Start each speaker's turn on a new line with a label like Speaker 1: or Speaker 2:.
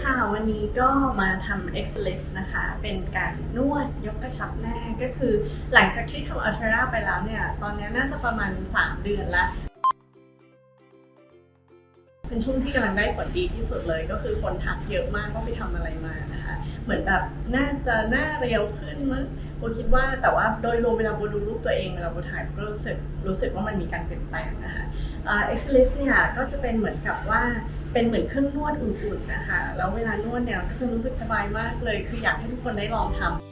Speaker 1: ค่ะ วันนี้ก็มาทำ e x l i s นะคะ เป็นการนวดยกกระชับหน้าก็คือหลังจากที่ทำอัลตราไปแล้วเนี่ย ตอนนี้น่าจะประมาณ 3 เดือนแล้ว เป็นช่วงที่กำลังได้ผลดีที่สุดเลย ก็คือคนทักเยอะมากว่าไปทำอะไรมานะคะ เหมือนแบบน่าจะหน้าเรียวขึ้นมั้งโบคิดว่าแต่ว่าโดยรวมเวลาโบดูรูปตัวเองเวลาโบถ่ายก็รู้สึกรู้สึกว่ามันมีการเปลี่ยนแปลงนะคะเอ่อ็กซ์เลสเนี่ยก็จะเป็นเหมือนกับว่าเป็นเหมือนเครื่องนวดอุ่นๆนะคะแล้วเวลานวดเนี่ยก็จะรู้สึกสบายมากเลย คืออยากให้ทุกคนได้ลองทำ